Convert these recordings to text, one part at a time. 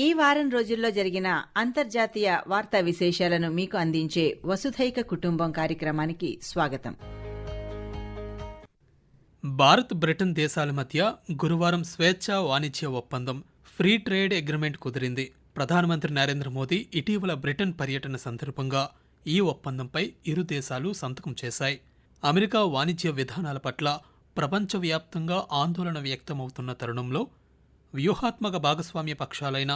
ఈ వారం రోజుల్లో జరిగిన అంతర్జాతీయ వార్తా విశేషాలను మీకు అందించే వసుధైక కుటుంబం కార్యక్రమానికి స్వాగతం. భారత్ బ్రిటన్ దేశాల మధ్య గురువారం స్వేచ్ఛా వాణిజ్య ఒప్పందం ఫ్రీ ట్రేడ్ అగ్రిమెంట్ కుదిరింది. ప్రధానమంత్రి నరేంద్ర మోదీ ఇటీవల బ్రిటన్ పర్యటన సందర్భంగా ఈ ఒప్పందంపై ఇరు దేశాలు సంతకం చేశాయి. అమెరికా వాణిజ్య విధానాల పట్ల ప్రపంచవ్యాప్తంగా ఆందోళన వ్యక్తమవుతున్న తరుణంలో వ్యూహాత్మక భాగస్వామ్య పక్షాలైన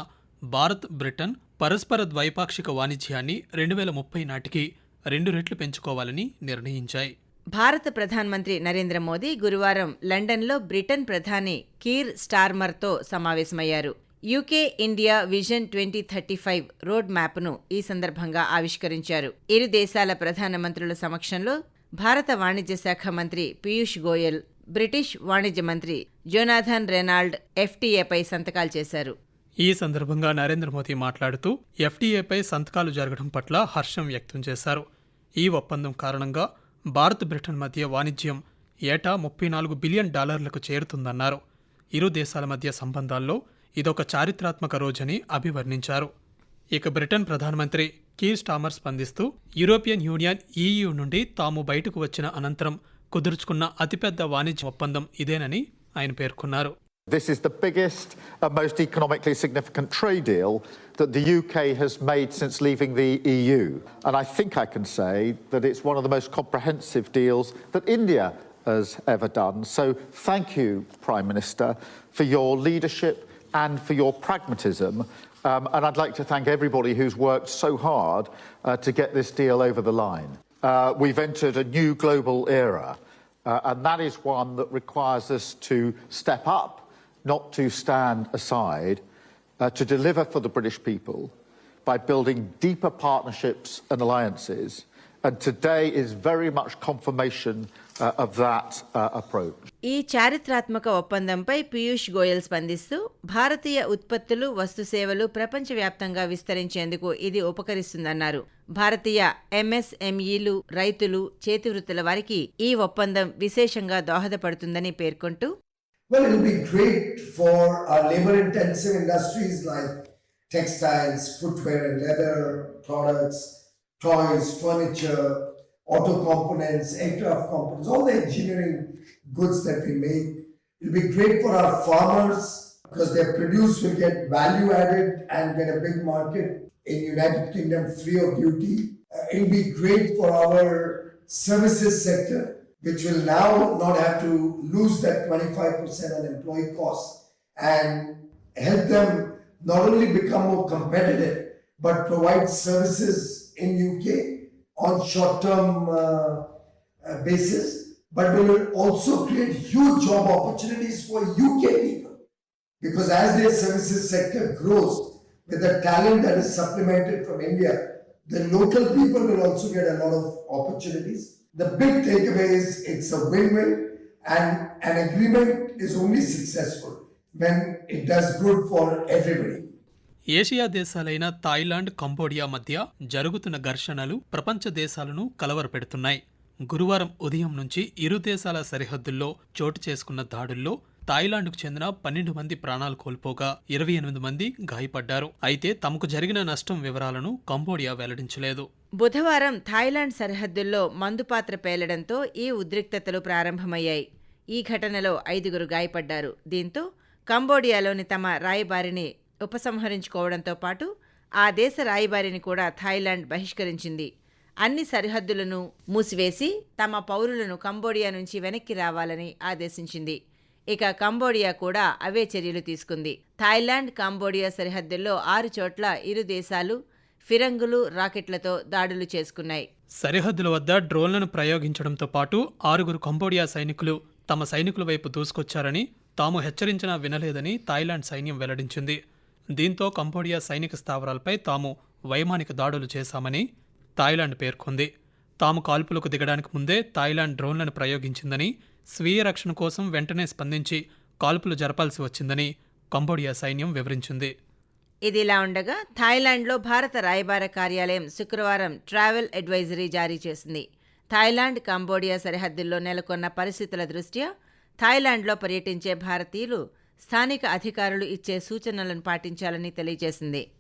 భారత్ బ్రిటన్ పరస్పర ద్వైపాక్షిక వాణిజ్యాన్ని రెండు వేల ముప్పై నాటికి రెండు రెట్లు పెంచుకోవాలని నిర్ణయించాయి. భారత ప్రధానమంత్రి నరేంద్ర మోదీ గురువారం లండన్లో బ్రిటన్ ప్రధాని కీర్ స్టార్మర్తో సమావేశమయ్యారు. UK India vision twenty thirty five road మ్యాప్ను ఈ సందర్భంగా ఆవిష్కరించారు. ఇరు దేశాల ప్రధానమంత్రుల సమక్షంలో భారత వాణిజ్య శాఖ మంత్రి పీయూష్ గోయల్ బ్రిటిష్ వాణిజ్య మంత్రి జోనాథన్ రెనాల్డ్ ఎఫ్టీఏపై సంతకాలు చేశారు. ఈ సందర్భంగా నరేంద్ర మోదీ మాట్లాడుతూ ఎఫ్డీఏపై సంతకాలు జరగడం పట్ల హర్షం వ్యక్తం చేశారు. ఈ ఒప్పందం కారణంగా భారత్ బ్రిటన్ మధ్య వాణిజ్యం ఏటా ముప్పై నాలుగు బిలియన్ డాలర్లకు చేరుతుందన్నారు. ఇరు దేశాల మధ్య సంబంధాల్లో ఇదొక చారిత్రాత్మక రోజని అభివర్ణించారు. ఇక బ్రిటన్ ప్రధానమంత్రి కీర్ స్టామర్ స్పందిస్తూ యూరోపియన్ యూనియన్ ఈయూ నుండి తాము బయటకు వచ్చిన అనంతరం కుదుర్చుకున్న అతిపెద్ద వాణిజ్య ఒప్పందం ఇదేనని ఆయన పేర్కొన్నారు. This is the biggest and most economically significant trade deal that the UK has made since leaving the EU. And I think I can say that it's one of the most comprehensive deals that India has ever done. So thank you, Prime Minister, for your leadership and for your pragmatism. Um, and I'd like to thank everybody who's worked so hard uh, to get this deal over the line. Uh, we've entered a new global era, uh, and that is one that requires us to step up not to stand aside, uh, to deliver for the British people by building deeper partnerships and alliances. And today is very much confirmation uh, of that uh, approach. ఈ చారిత్రాత్మక ఒప్పందంపై పీయూష్ గోయల్ స్పందిస్తూ భారతీయ ఉత్పత్తులు వస్తుసేవలు ప్రపంచవ్యాప్తంగా విస్తరించేందుకు ఇది ఉపకరిస్తుందన్నారు భారతీయ ఎంఎస్ఎంఈలు రైతులు చేతివృత్తుల వారికి ఈ ఒప్పందం విశేషంగా దోహదపడుతుందని పేర్కొంటూ Well, it'll be great for our labor intensive industries like textiles, footwear and leather products, toys, furniture, auto components, aircraft components, all the engineering goods that we make. It'll be great for our farmers because their produce will get value added and get a big market in United Kingdom free of duty. Uh, it'll be great for our services sector which will now not have to lose that 25% on employee costs and help them not only become more competitive but provide services in UK on short-term uh, uh, basis but we will also create huge job opportunities for UK people. Because as their services sector grows with the talent that is supplemented from India the local people will also get a lot of opportunities the big takeaway is it's a win-win and an agreement is only successful when it does good for everybody. Asia దేశాలైన Thailand Cambodia మధ్య జరుగుతున్న ఘర్షణలు ప్రపంచ దేశాలను కలవరపెడుతున్నాయి గురువారం ఉదయం నుంచి ఇరు దేశాల సరిహద్దుల్లో చోటు చేసుకున్న దాడుల్లో థాయిలాండ్కు చెందిన పన్నెండు మంది ప్రాణాలు కోల్పోగా ఇరవై ఎనిమిది మంది గాయపడ్డారు. అయితే తమకు జరిగిన నష్టం వివరాలను కంబోడియా వెల్లడించలేదు. బుధవారం థాయిలాండ్ సరిహద్దుల్లో మందుపాత్ర పేలడంతో ఈ ఉద్రిక్తతలు ప్రారంభమయ్యాయి. ఈ ఘటనలో ఐదుగురు గాయపడ్డారు. దీంతో కంబోడియాలోని తమ రాయబారిని ఉపసంహరించుకోవడంతో పాటు ఆ దేశ రాయబారిని కూడా థాయిలాండ్ బహిష్కరించింది. అన్ని సరిహద్దులను మూసివేసి తమ పౌరులను కంబోడియా నుంచి వెనక్కి రావాలని ఆదేశించింది. ఇక కంబోడియా కూడా అవే చర్యలు తీసుకుంది. థాయిలాండ్ కంబోడియా సరిహద్దుల్లో ఆరు చోట్ల ఇరు దేశాలు ఫిరంగులు రాకెట్లతో దాడులు చేసుకున్నాయి. సరిహద్దుల వద్ద డ్రోన్లను ప్రయోగించడంతో పాటు ఆరుగురు కంబోడియా సైనికులు తమ సైనికుల వైపు దూసుకొచ్చారని తాము హెచ్చరించినా వినలేదని థాయిలాండ్ సైన్యం వెల్లడించింది. దీంతో కంబోడియా సైనిక స్థావరాలపై తాము వైమానిక దాడులు చేశామని థాయిలాండ్ పేర్కొంది. తాము కాల్పులకు దిగడానికి ముందే థాయిలాండ్ డ్రోన్లను ప్రయోగించిందని స్వీయ రక్షణ కోసం వెంటనే స్పందించి కాల్పులు జరపాల్సి వచ్చిందని కంబోడియా సైన్యం వివరించింది. ఇదిలా ఉండగా థాయిలాండ్లో భారత రాయబార కార్యాలయం శుక్రవారం ట్రావెల్ అడ్వైజరీ జారీ చేసింది. థాయిలాండ్ కంబోడియా సరిహద్దుల్లో నెలకొన్న పరిస్థితుల దృష్ట్యా థాయిలాండ్లో పర్యటించే భారతీయులు స్థానిక అధికారులు ఇచ్చే సూచనలను పాటించాలని తెలియజేసింది.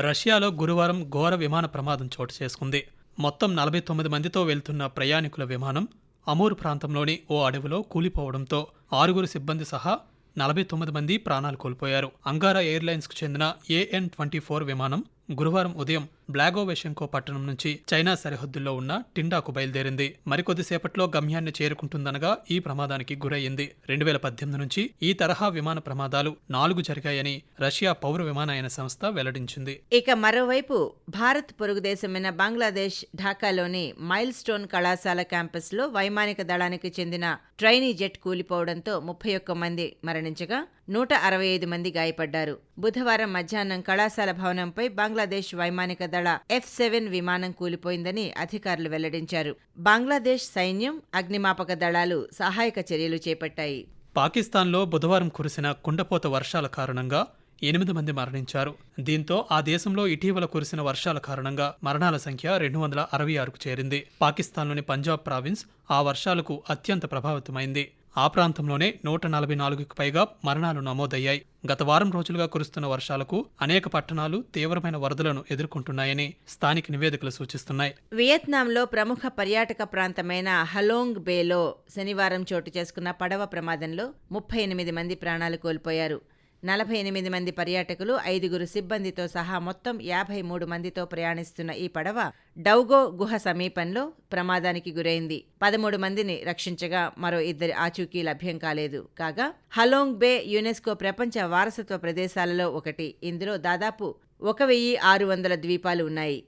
రష్యాలో గురువారం ఘోర విమాన ప్రమాదం చోటు చేసుకుంది. మొత్తం నలభై తొమ్మిది మందితో వెళ్తున్న ప్రయాణికుల విమానం అమూర్ ప్రాంతంలోని ఓ అడవిలో కూలిపోవడంతో ఆరుగురు సిబ్బంది సహా నలభై తొమ్మిది మంది ప్రాణాలు కోల్పోయారు. అంగారా ఎయిర్లైన్స్కు చెందిన ఏఎన్ ట్వంటీ ఫోర్ విమానం గురువారం ఉదయం బ్లాగోవెషెంకో పట్టణం నుంచి చైనా సరిహద్దుల్లో ఉన్న టిండాకు బయలుదేరింది. మరికొద్దిసేపట్లో గమ్యాన్ని చేరుకుంటుందనగా ఈ ప్రమాదానికి గురయ్యింది. రెండు వేల పద్దెనిమిది నుంచి ఈ తరహా విమాన ప్రమాదాలు నాలుగు జరిగాయని రష్యా పౌర విమానయాన సంస్థ వెల్లడించింది. ఇక మరోవైపు భారత్ పొరుగు దేశమైన బంగ్లాదేశ్ ఢాకాలోని మైల్ స్టోన్ కళాశాల క్యాంపస్లో వైమానిక దళానికి చెందిన ట్రైనీ జెట్ కూలిపోవడంతో ముప్పై ఒక్క మంది మరణించగా నూట అరవై ఐదు మంది గాయపడ్డారు. బుధవారం మధ్యాహ్నం కళాశాల భవనంపై బంగ్లాదేశ్ వైమానిక దళ ఎఫ్ సెవెన్ విమానం కూలిపోయిందని అధికారులు వెల్లడించారు. బంగ్లాదేశ్ సైన్యం అగ్నిమాపక దళాలు సహాయక చర్యలు చేపట్టాయి. పాకిస్తాన్లో బుధవారం కురిసిన కుండపోత వర్షాల కారణంగా ఎనిమిది మంది మరణించారు. దీంతో ఆ దేశంలో ఇటీవల కురిసిన వర్షాల కారణంగా మరణాల సంఖ్య రెండు వందల అరవై ఆరుకు చేరింది. పాకిస్తాన్లోని పంజాబ్ ప్రావిన్స్ ఆ వర్షాలకు అత్యంత ప్రభావితమైంది. ఆ ప్రాంతంలోనే నూట నలభై నాలుగుకి పైగా మరణాలు నమోదయ్యాయి. గత వారం రోజులుగా కురుస్తున్న వర్షాలకు అనేక పట్టణాలు తీవ్రమైన వరదలను ఎదుర్కొంటున్నాయని స్థానిక నివేదికలు సూచిస్తున్నాయి. వియత్నాంలో ప్రముఖ పర్యాటక ప్రాంతమైన హలోంగ్ బేలో శనివారం చోటు చేసుకున్న పడవ ప్రమాదంలో ముప్పై ఎనిమిది మంది ప్రాణాలు కోల్పోయారు. నలభై ఎనిమిది మంది పర్యాటకులు ఐదుగురు సిబ్బందితో సహా మొత్తం యాభై మూడు మందితో ప్రయాణిస్తున్న ఈ పడవ డౌగో గుహ సమీపంలో ప్రమాదానికి గురైంది. పదమూడు మందిని రక్షించగా మరో ఇద్దరి ఆచూకీ లభ్యం కాలేదు. కాగా హలోంగ్ బే యునెస్కో ప్రపంచ వారసత్వ ప్రదేశాలలో ఒకటి. ఇందులో దాదాపు ఒక వెయ్యి ఆరు వందల ద్వీపాలు ఉన్నాయి.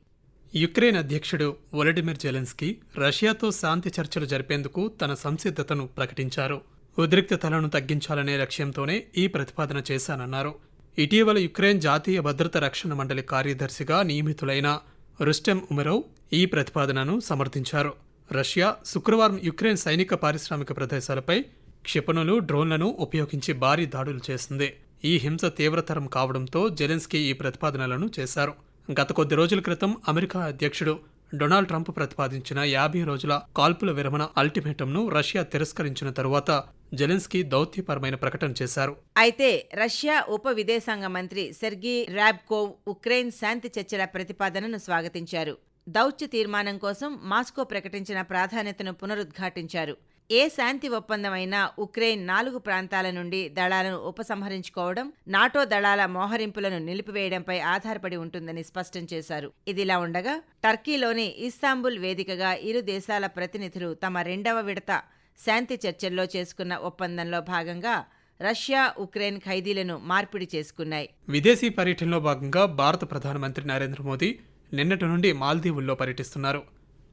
యుక్రెయిన్ అధ్యక్షుడు వొలడిమిర్ జెలెన్స్కీ రష్యాతో శాంతి చర్చలు జరిపేందుకు తన సంసిద్ధతను ప్రకటించారు. ఉద్రిక్తతలను తగ్గించాలనే లక్ష్యంతోనే ఈ ప్రతిపాదన చేశానన్నారు. ఇటీవల యుక్రెయిన్ జాతీయ భద్రత రక్షణ మండలి కార్యదర్శిగా నియమితులైన రుస్టెమ్ ఉమెరోవ్ ఈ ప్రతిపాదనను సమర్థించారు. రష్యా శుక్రవారం యుక్రెయిన్ సైనిక పారిశ్రామిక ప్రదేశాలపై క్షిపణులు డ్రోన్లను ఉపయోగించి భారీ దాడులు చేసింది. ఈ హింస తీవ్రతరం కావడంతో జెలెన్స్కీ ఈ ప్రతిపాదనలను చేశారు. గత కొద్ది రోజుల క్రితం అమెరికా అధ్యక్షుడు డొనాల్డ్ ట్రంప్ ప్రతిపాదించిన యాభై రోజుల కాల్పుల విరమణ అల్టిమేటంను రష్యా తిరస్కరించిన తరువాత జెలెన్స్కీ దౌత్యపరమైన ప్రకటన చేశారు. అయితే రష్యా ఉప విదేశాంగ మంత్రి సెర్గీ ర్యాబ్కోవ్ ఉక్రెయిన్ శాంతి చర్చల ప్రతిపాదనను స్వాగతించారు. దౌత్య తీర్మానం కోసం మాస్కో ప్రకటించిన ప్రాధాన్యతను పునరుద్ఘాటించారు. ఏ శాంతి ఒప్పందం అయినా ఉక్రెయిన్ నాలుగు ప్రాంతాల నుండి దళాలను ఉపసంహరించుకోవడం నాటో దళాల మోహరింపులను నిలిపివేయడంపై ఆధారపడి ఉంటుందని స్పష్టం చేశారు. ఇదిలా ఉండగా టర్కీలోని ఇస్తాంబుల్ వేదికగా ఇరు దేశాల ప్రతినిధులు తమ రెండవ విడత శాంతి చర్చల్లో చేసుకున్న ఒప్పందంలో భాగంగా రష్యా ఉక్రెయిన్ ఖైదీలను మార్పిడి చేసుకున్నాయి. విదేశీ పర్యటనలో భాగంగా భారత ప్రధానమంత్రి నరేంద్ర మోదీ నిన్నటి నుండి మాల్దీవుల్లో పర్యటిస్తున్నారు.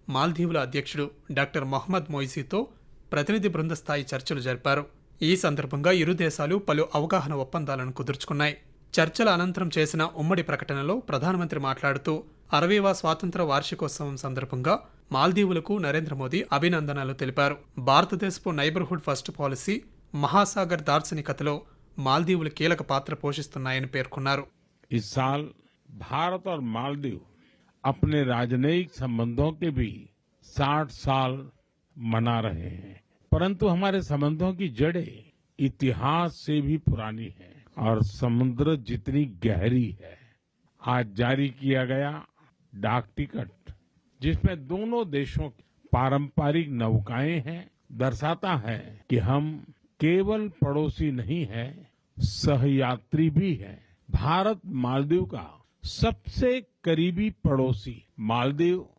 మాల్దీవుల అధ్యక్షుడు డాక్టర్ మొహమ్మద్ మొయిసీతో ప్రతినిధి బృంద స్థాయి చర్చలు జరిపారు ఈ సందర్భంగా ఇరు దేశాలు పలు అవగాహన ఒప్పందాలను కుదుర్చుకున్నాయి చర్చల అనంతరం చేసిన ఉమ్మడి ప్రకటనలో ప్రధానమంత్రి మాట్లాడుతూ అరవైవ స్వాతంత్ర వార్షికోత్సవం సందర్భంగా మాల్దీవులకు నరేంద్ర మోదీ అభినందనలు తెలిపారు భారతదేశపు నైబర్హుడ్ ఫస్ట్ పాలసీ మహాసాగర్ దార్శనికతలో మాల్దీవులు కీలక పాత్ర పోషిస్తున్నాయని పేర్కొన్నారు इस साल भारत और मालदीव अपने राजनयिक संबंधों के भी 60 साल मना रहे हैं। परंतु हमारे संबंधों की जड़ें इतिहास से भी पुरानी है और समुद्र जितनी गहरी है। आज जारी किया गया डाक टिकट जिसमें दोनों देशों की पारंपरिक नौकाएँ हैं, दर्शाता है कि हम केवल पड़ोसी नहीं है, सहयात्री भी है। भारत मालदीव का सबसे करीबी पड़ोसी मालदीव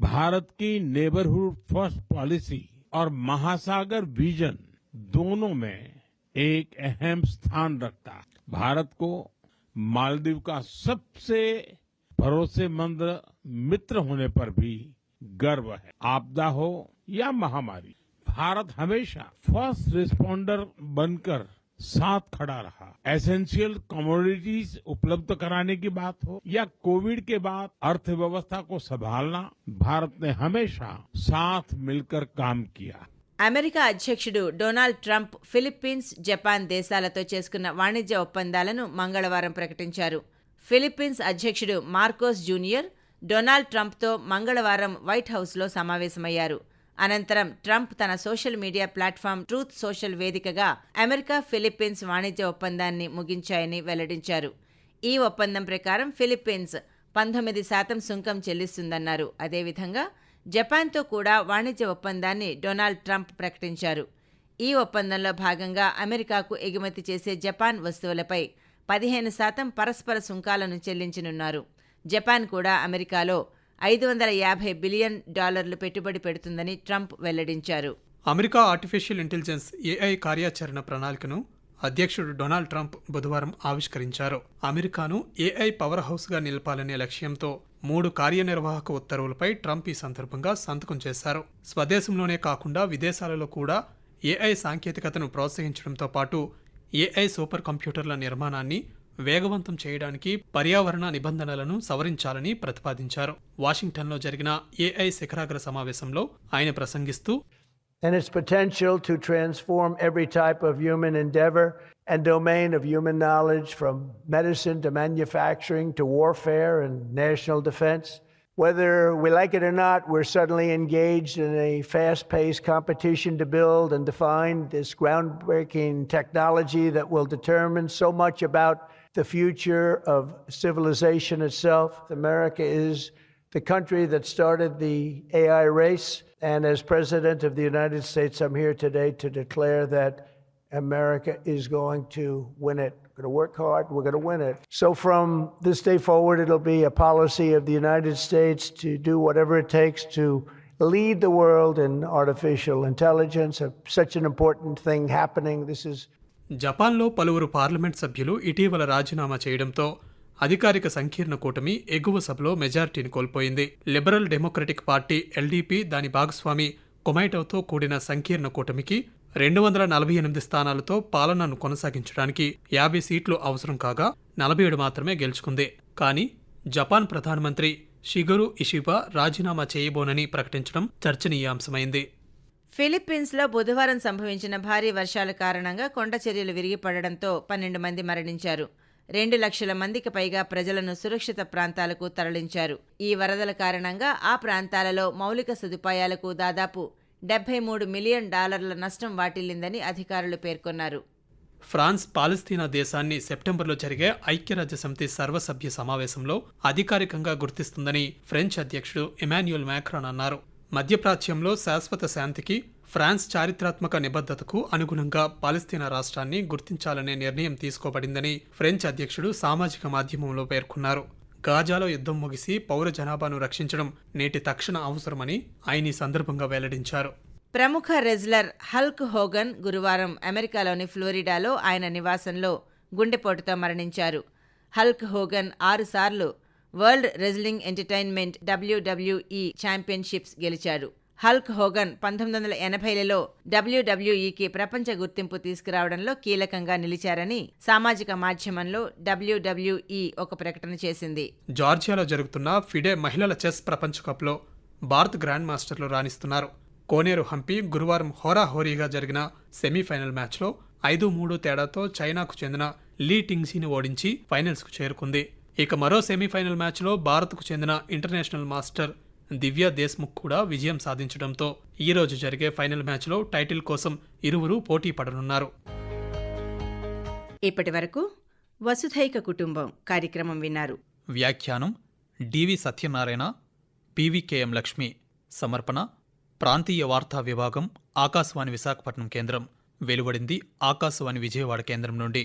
भारत की नेबरहुड फ़र्स्ट पॉलिसी और महासागर विजन दोनों में एक अहम स्थान रखता। है भारत को मालदीव का सबसे भरोसेमंद मित्र होने पर भी गर्व है। आपदा हो या महामारी, भारत हमेशा फ़र्स्ट रिस्पॉन्डर बनकर साथ खड़ा रहा एसेंशियल कमोडिटीज उपलब्ध कराने की बात हो या कोविड के बाद अर्थव्यवस्था को संभालना भारत ने हमेशा साथ मिलकर काम किया అమెరికా అధ్యక్షుడు డొనాల్డ్ ట్రంప్ ఫిలిప్పీన్స్ జపాన్ దేశాలతో చేసుకున్న వాణిజ్య ఒప్పందాలను మంగళవారం ప్రకటించారు ఫిలిప్పీన్స్ అధ్యక్షుడు మార్కోస్ జూనియర్ డొనాల్డ్ ట్రంప్తో మంగళవారం వైట్ హౌస్లో సమావేశమయ్యారు అనంతరం ట్రంప్ తన social media platform Truth Social వేదికగా అమెరికా ఫిలిప్పీన్స్ వాణిజ్య ఒప్పందాన్ని ముగించాయని వెల్లడించారు. ఈ ఒప్పందం ప్రకారం ఫిలిప్పీన్స్ పంతొమ్మిది శాతం సుంకం చెల్లిస్తుందన్నారు. అదేవిధంగా జపాన్తో కూడా వాణిజ్య ఒప్పందాన్ని డొనాల్డ్ ట్రంప్ ప్రకటించారు. ఈ ఒప్పందంలో భాగంగా అమెరికాకు ఎగుమతి చేసే జపాన్ వస్తువులపై పదిహేను శాతం పరస్పర సుంకాలను చెల్లించనున్నారు. జపాన్ కూడా అమెరికాలో ఐదు వందల యాభై బిలియన్ డాలర్లు పెట్టుబడి పెడుతుందని ట్రంప్ వెల్లడించారు. అమెరికా ఆర్టిఫిషియల్ ఇంటెలిజెన్స్ ఏఐ కార్యాచరణ ప్రణాళికను అధ్యక్షుడు డొనాల్డ్ ట్రంప్ బుధవారం ఆవిష్కరించారు. అమెరికాను ఏఐ పవర్ హౌస్గా నిలపాలనే లక్ష్యంతో మూడు కార్యనిర్వాహక ఉత్తర్వులపై ట్రంప్ ఈ సందర్భంగా సంతకం చేశారు. స్వదేశంలోనే కాకుండా విదేశాలలో కూడా ఏఐ సాంకేతికతను ప్రోత్సహించడంతో పాటు ఏఐ సూపర్ కంప్యూటర్ల నిర్మాణాన్ని వేగవంతం చేయడానికి పర్యావరణ నిబంధనలను సవరించాలని ప్రతిపాదించారు వాషింగ్టన్లో జరిగిన ఏఐ శిఖరాగ్ర సమావేశంలో ఆయన ప్రసంగిస్తూ and its potential to transform every type of human endeavor and domain of human knowledge from medicine to manufacturing to warfare and national defense. Whether we like it or not, we're suddenly engaged in a fast paced competition to build and define this groundbreaking technology that will determine so much about the future of civilization itself. America is the country that started the AI race. And as President of the United States, I'm here today to declare that America is going to win it. We're going to work hard, we're going to win it. So from this day forward, it'll be a policy of the United States to do whatever it takes to lead the world in artificial intelligence, such an important thing happening. This is జపాన్లో పలువురు parliament సభ్యులు ఇటీవల రాజీనామా చేయడంతో అధికారిక సంకీర్ణ కూటమి ఎగువ సభలో మెజార్టీని కోల్పోయింది. లిబరల్ డెమోక్రటిక్ పార్టీ ఎల్డీపీ దాని భాగస్వామి కొమైటోతో కూడిన సంకీర్ణ కూటమికి రెండు వందల నలభై ఎనిమిది స్థానాలతో పాలనను కొనసాగించడానికి యాభై సీట్లు అవసరం కాగా నలభై ఏడు మాత్రమే గెలుచుకుంది. కానీ జపాన్ ప్రధానమంత్రి షిగరు ఇషిబా రాజీనామా చేయబోనని ప్రకటించడం చర్చనీయాంశమైంది. ఫిలిప్పీన్స్లో బుధవారం సంభవించిన భారీ వర్షాల కారణంగా కొండ చర్యలు విరిగిపడడంతో పన్నెండు మంది మరణించారు. రెండు లక్షల మందికి పైగా ప్రజలను సురక్షిత ప్రాంతాలకు తరలించారు. ఈ వరదల కారణంగా ఆ ప్రాంతాలలో మౌలిక సదుపాయాలకు దాదాపు డెబ్బై మూడు మిలియన్ డాలర్ల నష్టం వాటిల్లిందని అధికారులు పేర్కొన్నారు. ఫ్రాన్స్ పాలస్తీనా దేశాన్ని సెప్టెంబర్లో జరిగే ఐక్యరాజ్యసమితి సర్వసభ్య సమావేశంలో అధికారికంగా గుర్తిస్తుందని ఫ్రెంచ్ అధ్యక్షుడు ఎమాన్యుయల్ మ్యాక్రాన్ అన్నారు. మధ్యప్రాచ్యంలో శాశ్వత శాంతికి ఫ్రాన్స్ చారిత్రాత్మక నిబద్ధతకు అనుగుణంగా పాలస్తీనా రాష్ట్రాన్ని గుర్తించాలనే నిర్ణయం తీసుకోబడిందని ఫ్రెంచ్ అధ్యక్షుడు సామాజిక మాధ్యమంలో పేర్కొన్నారు. గాజాలో యుద్ధం ముగిసి పౌర జనాభాను రక్షించడం నేటి తక్షణ అవసరమని ఆయన ఈ సందర్భంగా వెల్లడించారు. ప్రముఖ రెజ్లర్ హల్క్ హోగన్ గురువారం అమెరికాలోని ఫ్లోరిడాలో ఆయన నివాసంలో గుండెపోటుతో మరణించారు. హల్క్ హోగన్ ఆరుసార్లు world wrestling entertainment WWE championships గెలిచాడు హల్క్ హోగన్ పంతొమ్మిది వందల ఎనభైలలో డబ్ల్యూడబ్ల్యూఈకి ప్రపంచ గుర్తింపు తీసుకురావడంలో కీలకంగా నిలిచారని సామాజిక మాధ్యమంలో డబ్ల్యూడబ్ల్యూఈ ఒక ప్రకటన చేసింది. జార్జియాలో జరుగుతున్న ఫిడే మహిళల చెస్ ప్రపంచ కప్లో భారత్ గ్రాండ్ మాస్టర్లు రాణిస్తున్నారు. కోనేరు హంపి గురువారం హోరాహోరీగా జరిగిన సెమీఫైనల్ మ్యాచ్లో ఐదు మూడు తేడాతో చైనాకు చెందిన లీ టింగ్సీని ఓడించి ఫైనల్స్కు చేరుకుంది. ఇక మరో సెమీఫైనల్ మ్యాచ్లో భారత్కు చెందిన ఇంటర్నేషనల్ మాస్టర్ దివ్య దేశ్ముఖ్ కూడా విజయం సాధించడంతో ఈ రోజు జరిగే ఫైనల్ మ్యాచ్లో టైటిల్ కోసం ఇరువురు పోటీ పడనున్నారు. ఇప్పటి వరకు వసుధైక కుటుంబం కార్యక్రమం విన్నారు. వ్యాఖ్యానం డివి సత్యనారాయణ పివికేఎం లక్ష్మి. సమర్పణ ప్రాంతీయ వార్తా విభాగం ఆకాశవాణి విశాఖపట్నం కేంద్రం. వెలువడింది ఆకాశవాణి విజయవాడ కేంద్రం నుండి.